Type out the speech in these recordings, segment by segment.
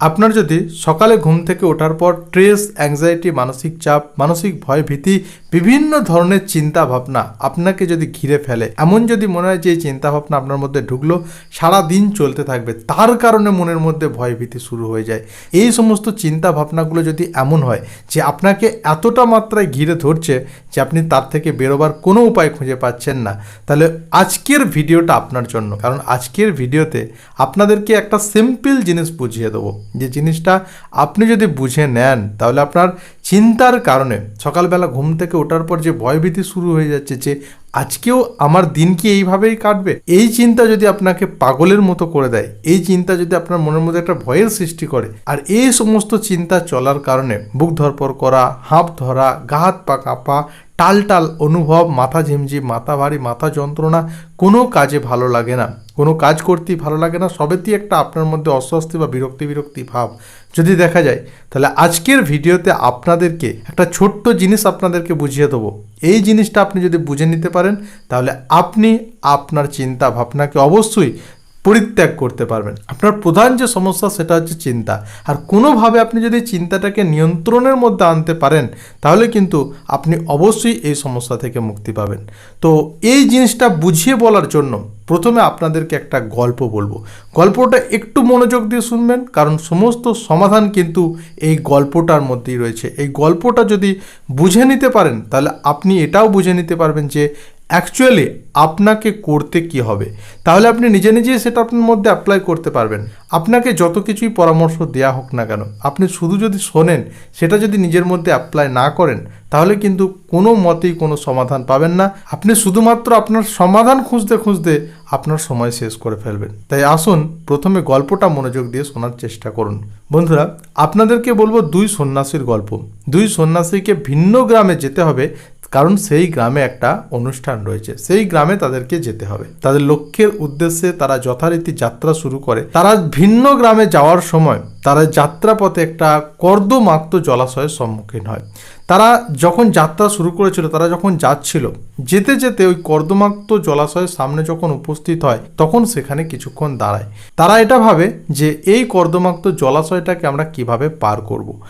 আপনার যদি সকালে ঘুম থেকে ওঠার পর স্ট্রেস অ্যাংজাইটি মানসিক চাপ, মানসিক ভয় ভীতি বিভিন্ন ধরনের চিন্তা ভাবনা আপনাকে যদি ঘিরে ফেলে, এমন যদি মনে হয় যে চিন্তা ভাবনা আপনার মধ্যে ঢুকলো সারা দিন চলতে থাকবে, তার কারণে মনের মধ্যে ভয় ভীতি শুরু হয়ে যায়। এই সমস্ত চিন্তা ভাবনাগুলো যদি এমন হয় যে আপনাকে এতটা মাত্রায় ঘিরে ধরছে যে আপনি তার থেকে বেরোবার কোনো উপায় খুঁজে পাচ্ছেন না, তাহলে আজকের ভিডিওটা আপনার জন্য। কারণ আজকের ভিডিওতে আপনাদেরকে একটা সিম্পল জিনিস বুঝিয়ে দেবো। যে জিনিসটা আপনি যদি বুঝে নেন, তাহলে আপনার চিন্তার কারণে সকালবেলা ঘুম থেকে ওঠার পর যে ভয়ভীতি শুরু হয়ে যাচ্ছে যে আজকেও আমার দিন কি এইভাবেই কাটবে? এই চিন্তা যদি আপনাকে পাগলের মতো করে দেয়, এই চিন্তা যদি আপনার মনের মধ্যে একটা ভয়ের সৃষ্টি করে, আর এই সমস্ত চিন্তা চলার কারণে বুক ধরপর করা, হাঁপ ধরা, গা হাত পা কাঁপা টাল টাল অনুভব, মাথা ঝিমঝিম, মাথা ভারী, মাথা যন্ত্রণা, কোনো কাজে ভালো লাগে না। কোনো কাজ করতেই ভালো লাগে না, সবেতেই একটা আপনার মধ্যে অস্বস্তি বা বিরক্তি বিরক্তি ভাব। যদি দেখা যায়, তাহলে আজকের ভিডিওতে আপনাদেরকে একটা ছোট্ট জিনিস আপনাদেরকে বুঝিয়ে দেবো। এই জিনিসটা আপনি যদি বুঝে নিতে পারেন, তাহলে আপনি আপনার চিন্তা ভাবনাকে অবশ্যই পরিত্যাগ করতে পারবেন। আপনার প্রধান যে সমস্যা, সেটা হচ্ছে চিন্তা। আর কোনোভাবে আপনি যদি চিন্তাটাকে নিয়ন্ত্রণের মধ্যে আনতে পারেন, তাহলে কিন্তু আপনি অবশ্যই এই সমস্যা থেকে মুক্তি পাবেন। তো এই জিনিসটা বুঝিয়ে বলার জন্য প্রথমে আপনাদেরকে একটা গল্প বলব। গল্পটা একটু মনোযোগ দিয়ে শুনবেন, কারণ সমস্ত সমাধান কিন্তু এই গল্পটার মধ্যেই রয়েছে। এই গল্পটা যদি বুঝে নিতে পারেন, তাহলে আপনি এটাও বুঝে নিতে পারবেন যে অ্যাকচুয়ালি আপনাকে করতে কি হবে? তাহলে আপনি নিজে নিজেই সেটা আপনার মধ্যে অ্যাপ্লাই করতে পারবেন। আপনাকে যত কিছুই পরামর্শ দেওয়া হোক না কেন, আপনি শুধু যদি শোনেন, সেটা যদি নিজের মধ্যে অ্যাপ্লাই না করেন, তাহলে কিন্তু কোনো মতেই কোনো সমাধান পাবেন না। আপনি শুধুমাত্র আপনার সমাধান খুঁজতে খুঁজতে আপনার সময় শেষ করে ফেলবেন। তাই আসুন, প্রথমে গল্পটা মনোযোগ দিয়ে শোনার চেষ্টা করুন। বন্ধুরা, আপনাদেরকে বলব দুই সন্ন্যাসীর গল্প। দুই সন্ন্যাসীকে ভিন্ন গ্রামে যেতে হবে কারণ সেই গ্রামে একটা অনুষ্ঠান রয়েছে। সেই গ্রামে তাদেরকে যেতে হবে। তাদের লক্ষ্যের উদ্দেশ্যে তারা যথারীতি যাত্রা শুরু করে। তারা ভিন্ন গ্রামে যাওয়ার সময় তারা যাত্রাপথে একটা কর্দমাক্ত জলাশয়ের সম্মুখীন হয়। তারা যখন যাত্রা শুরু করেছিল, তারা যখন যাচ্ছিল, যেতে যেতে ওই কর্দমাক্ত জলাশয়ের সামনে যখন উপস্থিত হয়, তখন সেখানে কিছুক্ষণ দাঁড়ায়। তারা এটা ভাবে যে এই কর্দমাক্ত জলাশয়টাকে আমরা কীভাবে পার করব।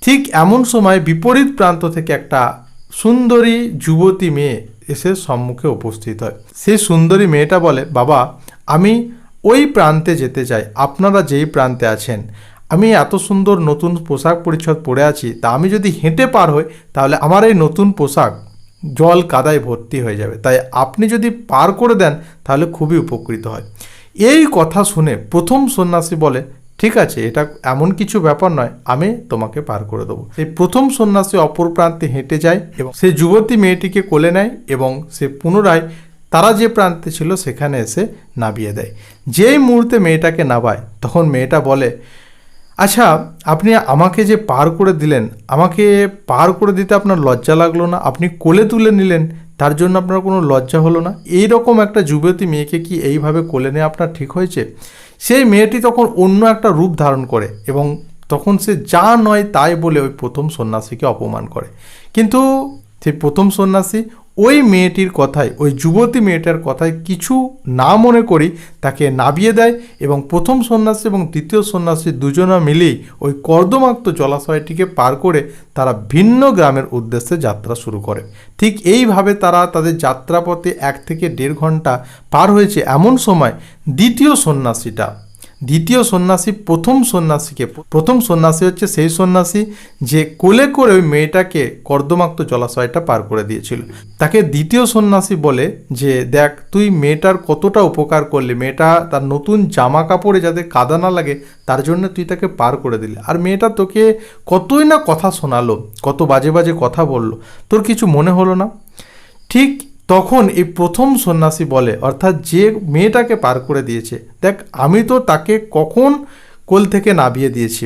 ঠিক এমন সময় বিপরীত প্রান্ত থেকে একটা সুন্দরী যুবতী মেয়ে এসে সম্মুখে উপস্থিত হয়। সেই সুন্দরী মেয়েটা বলে, বাবা, আমি ওই প্রান্তে যেতে চাই। আপনারা যেই প্রান্তে আছেন, আমি এত সুন্দর নতুন পোশাক পরিচ্ছদ পরে আছি, তা আমি যদি হেঁটে পার হই, তাহলে আমার এই নতুন পোশাক জল কাদায় ভর্তি হয়ে যাবে। তাই আপনি যদি পার করে দেন, তাহলে খুবই উপকৃত হয়। এই কথা শুনে প্রথম সন্ন্যাসী বলে ঠিক আছে, এটা এমন কিছু ব্যাপার নয়, আমি তোমাকে পার করে দেবো। সেই প্রথম সন্ন্যাসী অপর প্রান্তে হেঁটে যায় এবং সেই যুবতী মেয়েটিকে কোলে নেয় এবং সে পুনরায় তারা যে প্রান্তে ছিল সেখানে এসে নামিয়ে দেয়। যেই মুহূর্তে মেয়েটাকে নাবায়, তখন মেয়েটা বলে আচ্ছা আপনি আমাকে যে পার করে দিলেন, আমাকে পার করে দিতে আপনার লজ্জা লাগল না? আপনি কোলে তুলে নিলেন, তার জন্য আপনার কোনো লজ্জা হলো না? এই রকম একটা যুবতী মেয়েকে কি এইভাবে কোলে নেওয়া আপনার ঠিক হয়েছে? সেই মেয়েটি তখন অন্য একটা রূপ ধারণ করে এবং তখন সে যা নয় তাই বলে ওই প্রথম সন্ন্যাসীকে অপমান করে। কিন্তু সেই প্রথম সন্ন্যাসী ওই মেয়েটির কথায়, ওই যুবতী মেয়েটার কথায় কিছু না মনে করি, তাকে নাবিয়ে দেয় এবং প্রথম সন্ন্যাসী এবং দ্বিতীয় সন্ন্যাসী দুজনা মিলেই ওই কর্দমাক্ত জলাশয়টিকে পার করে তারা ভিন্ন গ্রামের উদ্দেশ্যে যাত্রা শুরু করে। ঠিক এইভাবে তারা তাদের যাত্রাপথে এক থেকে দেড় ঘণ্টা পার হয়েছে এমন সময় দ্বিতীয় সন্ন্যাসীটা দ্বিতীয় সন্ন্যাসী, প্রথম সন্ন্যাসীকে, প্রথম সন্ন্যাসী হচ্ছে সেই সন্ন্যাসী যে কোলে করে ওই মেয়েটাকে কর্দমাক্ত জলাশয়টা পার করে দিয়েছিল। তাকে দ্বিতীয় সন্ন্যাসী বলে যে, দেখ, তুই মেয়েটার কতটা উপকার করলি। মেয়েটা তার নতুন জামা কাপড়ে যাতে কাদা না লাগে, তার জন্য তুই তাকে পার করে দিলি। আর মেয়েটা তোকে কতই না কথা শোনালো, কত বাজে বাজে কথা বলল। তোর কিছু মনে হলো না? ঠিক তখন এই প্রথম সন্ন্যাসী বলে, অর্থাৎ যে মেয়েটাকে পার করে দিয়েছে, দেখ, আমি তো তাকে কখন কোল থেকে নামিয়ে দিয়েছি,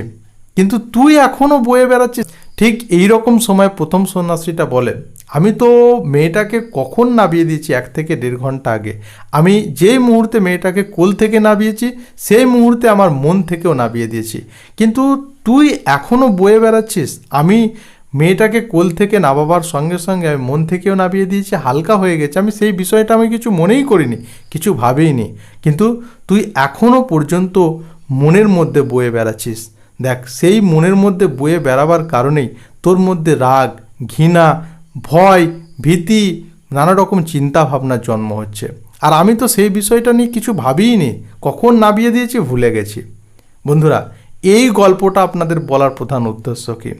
কিন্তু তুই এখনও বয়ে বেড়াচ্ছিস। ঠিক এই রকম সময় প্রথম সন্ন্যাসীটা বলে, আমি তো মেয়েটাকে কখন নামিয়ে দিয়েছি, এক থেকে দেড় ঘণ্টা আগে। আমি যেই মুহূর্তে মেয়েটাকে কোল থেকে নামিয়েছি সেই মুহূর্তে আমার মন থেকেও নামিয়ে দিয়েছি। কিন্তু তুই এখনও বয়ে বেড়াচ্ছিস, আমি মেয়েটাকে কোল থেকে নামাবার সঙ্গে সঙ্গে আমি মন থেকেও নামিয়ে দিয়েছি, হালকা হয়ে গেছে। আমি সেই বিষয়টা আমি কিছু মনেই করিনি, কিছু ভাবেইনি। কিন্তু তুই এখনও পর্যন্ত মনের মধ্যে বয়ে বেড়াচ্ছিস। দেখ, সেই মনের মধ্যে বয়ে বেড়াবার কারণেই তোর মধ্যে রাগ, ঘৃণা, ভয়, ভীতি, নানা রকম চিন্তা ভাবনার জন্ম হচ্ছে। আর আমি তো সেই বিষয়টা নিয়ে কিছু ভাবিই নি কখন নাবিয়ে দিয়েছি ভুলে গেছি। বন্ধুরা, এই গল্পটা আপনাদের বলার প্রধান উদ্দেশ্য কি?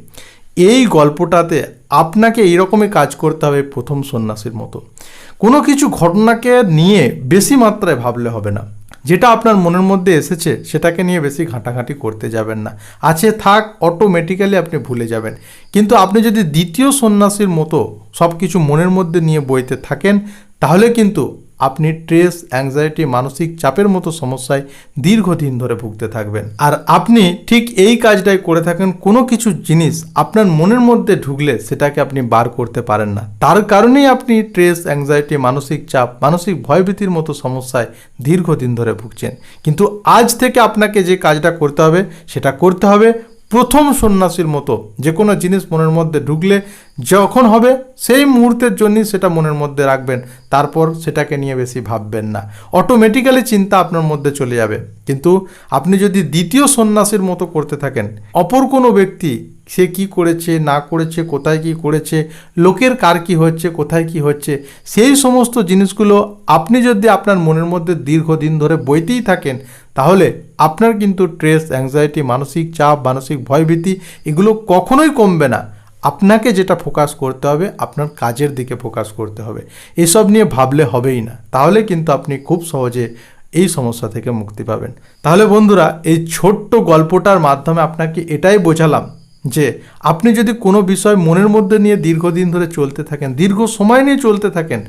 এই গল্পটাতে আপনাকে এইরকমই কাজ করতে হবে প্রথম সন্ন্যাসীর মতো। কোনো কিছু ঘটনাকে নিয়ে বেশি মাত্রায় ভাবলে হবে না। যেটা আপনার মনের মধ্যে এসেছে, সেটাকে নিয়ে বেশি ঘাঁটাঘাঁটি করতে যাবেন না। আছে থাক অটোমেটিক্যালি আপনি ভুলে যাবেন। কিন্তু আপনি যদি দ্বিতীয় সন্ন্যাসীর মতো সব কিছু মনের মধ্যে নিয়ে বইতে থাকেন, তাহলে কিন্তু আপনি স্ট্রেস অ্যাংজাইটি মানসিক চাপের মতো সমস্যায় দীর্ঘদিন ধরে ভুগতে থাকবেন। আর আপনি ঠিক এই কাজটাই করে থাকেন, কোনো কিছু জিনিস আপনার মনের মধ্যে ঢুকলে সেটাকে আপনি বার করতে পারেন না। তার কারণেই আপনি স্ট্রেস অ্যাংজাইটি মানসিক চাপ, মানসিক ভয়ভীতির মতো সমস্যায় দীর্ঘদিন ধরে ভুগছেন। কিন্তু আজ থেকে আপনাকে যে কাজটা করতে হবে, সেটা করতে হবে প্রথম সন্ন্যাসীর মতো, যে কোনো জিনিস মনের মধ্যে ঢুকলে যখন হবে সেই মুহূর্তের জন্যই সেটা মনের মধ্যে রাখবেন। তারপর সেটাকে নিয়ে বেশি ভাববেন না। অটোমেটিক্যালি চিন্তা আপনার মধ্যে চলে যাবে। কিন্তু আপনি যদি দ্বিতীয় সন্ন্যাসীর মতো করতে থাকেন, অপর কোনো ব্যক্তি সে কি করেছে, না করেছে, কোথায় কি করেছে, লোকের কার কি হচ্ছে, কোথায় কি হচ্ছে, সেই সমস্ত জিনিসগুলো আপনি যদি আপনার মনের মধ্যে দীর্ঘদিন ধরে বইতেই থাকেন, তাহলে আপনার কিন্তু স্ট্রেস অ্যাংজাইটি মানসিক চাপ, মানসিক ভয়ভীতি এগুলো কখনোই কমবে না। আপনাকে যেটা ফোকাস করতে হবে, আপনার কাজের দিকে ফোকাস করতে হবে। এসব নিয়ে ভাবলে হবেই না। তাহলে কিন্তু আপনি খুব সহজে এই সমস্যা থেকে মুক্তি পাবেন। তাহলে বন্ধুরা, এই ছোট্ট গল্পটার মাধ্যমে আপনাকে এটাই বোঝালাম যে, আপনি যদি কোনো বিষয় মনের মধ্যে নিয়ে দীর্ঘদিন ধরে চলতে থাকেন, দীর্ঘ সময় নিয়ে চলতে থাকেন,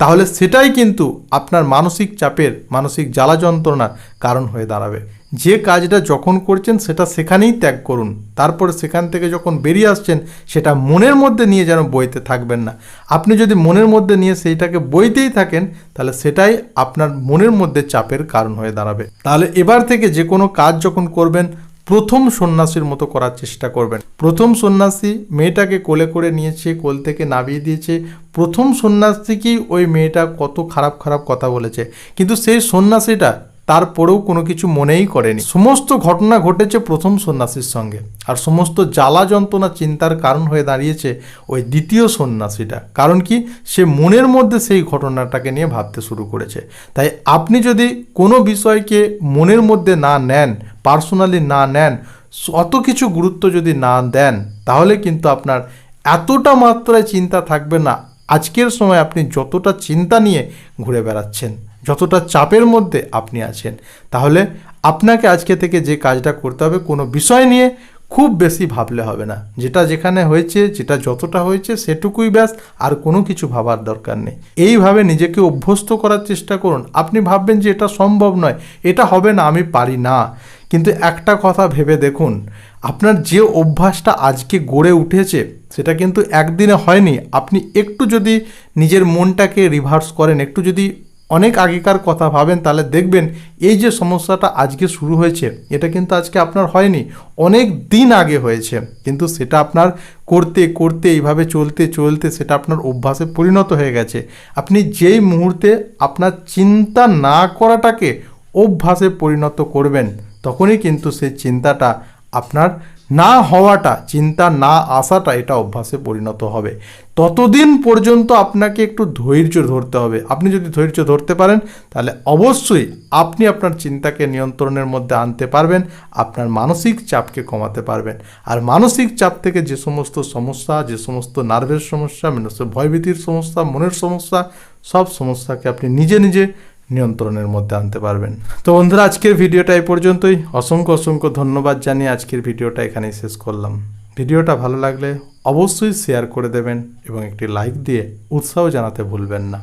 তাহলে সেটাই কিন্তু আপনার মানসিক চাপের, মানসিক জ্বালা যন্ত্রণার কারণ হয়ে দাঁড়াবে। যে কাজটা যখন করছেন সেটা সেখানেই ত্যাগ করুন। তারপরে সেখান থেকে যখন বেরিয়ে আসছেন, সেটা মনের মধ্যে নিয়ে যেন বইতে থাকবেন না। আপনি যদি মনের মধ্যে নিয়ে সেইটাকে বইতেই থাকেন, তাহলে সেটাই আপনার মনের মধ্যে চাপের কারণ হয়ে দাঁড়াবে। তাহলে এবার থেকে যে কোনো কাজ যখন করবেন, প্রথম সন্ন্যাসীর মতো করার চেষ্টা করবেন। প্রথম সন্ন্যাসী মেয়েটাকে কোলে করে নিয়েছে, কোল থেকে নামিয়ে দিয়েছে। প্রথম সন্ন্যাসীকেই ওই মেয়েটা কত খারাপ খারাপ কথা বলেছে। কিন্তু সেই সন্ন্যাসীটা তারপরেও কোনো কিছু মনেই করেনি। সমস্ত ঘটনা ঘটেছে প্রথম সন্ন্যাসীর সঙ্গে। আর সমস্ত জ্বালা যন্ত্রণা চিন্তার কারণ হয়ে দাঁড়িয়েছে ওই দ্বিতীয় সন্ন্যাসীটা। কারণ কি? সে মনের মধ্যে সেই ঘটনাটাকে নিয়ে ভাবতে শুরু করেছে। তাই আপনি যদি কোনো বিষয়কে মনের মধ্যে না নেন, পার্সোনালি না নেন, অত কিছু গুরুত্ব যদি না দেন, তাহলে কিন্তু আপনার এতটা মাত্রায় চিন্তা থাকবে না। আজকের সময় আপনি যতটা চিন্তা নিয়ে ঘুরে বেড়াচ্ছেন যতটা চাপের মধ্যে আপনি আছেন, তাহলে আপনাকে আজকে থেকে যে কাজটা করতে হবে কোনো বিষয় নিয়ে খুব বেশি ভাবলে হবে না। যেটা যেখানে হয়েছে, যেটা যতটা হয়েছে সেটুকুই ব্যাস, আর কোনো কিছু ভাবার দরকার নেই। এইভাবে নিজেকে অভ্যস্ত করার চেষ্টা করুন। আপনি ভাববেন যে এটা সম্ভব নয়, এটা হবে না, আমি পারি না। কিন্তু একটা কথা ভেবে দেখুন, আপনার যে অভ্যাসটা আজকে গড়ে উঠেছে, সেটা কিন্তু একদিনে হয়নি। আপনি একটু যদি নিজের মনটাকে রিভার্স করেন, একটু যদি অনেক আগেকার কথা ভাবেন, তাহলে দেখবেন এই যে সমস্যাটা আজকে শুরু হয়েছে, এটা কিন্তু আজকে আপনার হয়নি, অনেক দিন আগে হয়েছে। কিন্তু সেটা আপনার করতে করতে, এইভাবে চলতে চলতে সেটা আপনার অভ্যাসে পরিণত হয়ে গেছে। আপনি যেই মুহূর্তে আপনার চিন্তা না করাটাকে অভ্যাসে পরিণত করবেন, তখনই কিন্তু সেই চিন্তাটা আপনার না হওয়াটা, চিন্তা না আসাটা এটা অভ্যাসে পরিণত হবে। ততদিন পর্যন্ত আপনাকে একটু ধৈর্য ধরতে হবে। আপনি যদি ধৈর্য ধরতে পারেন, তাহলে অবশ্যই আপনি আপনার চিন্তাকে নিয়ন্ত্রণের মধ্যে আনতে পারবেন, আপনার মানসিক চাপকে কমাতে পারবেন। আর মানসিক চাপ থেকে যে সমস্ত সমস্যা, যে সমস্ত নার্ভের সমস্যা মানুষের ভয়ভীতির সমস্যা, মনের সমস্যা, সব সমস্যাকে আপনি নিজে নিজে নিয়ন্ত্রণের মধ্যে আনতে পারবেন। তো বন্ধুরা, আজকের ভিডিওটা এই পর্যন্তই। অসংখ্য অসংখ্য ধন্যবাদ জানিয়ে আজকের ভিডিওটা এখানেই শেষ করলাম। ভিডিওটা ভালো লাগলে অবশ্যই শেয়ার করে দেবেন এবং একটি লাইক দিয়ে উৎসাহ জানাতে ভুলবেন না।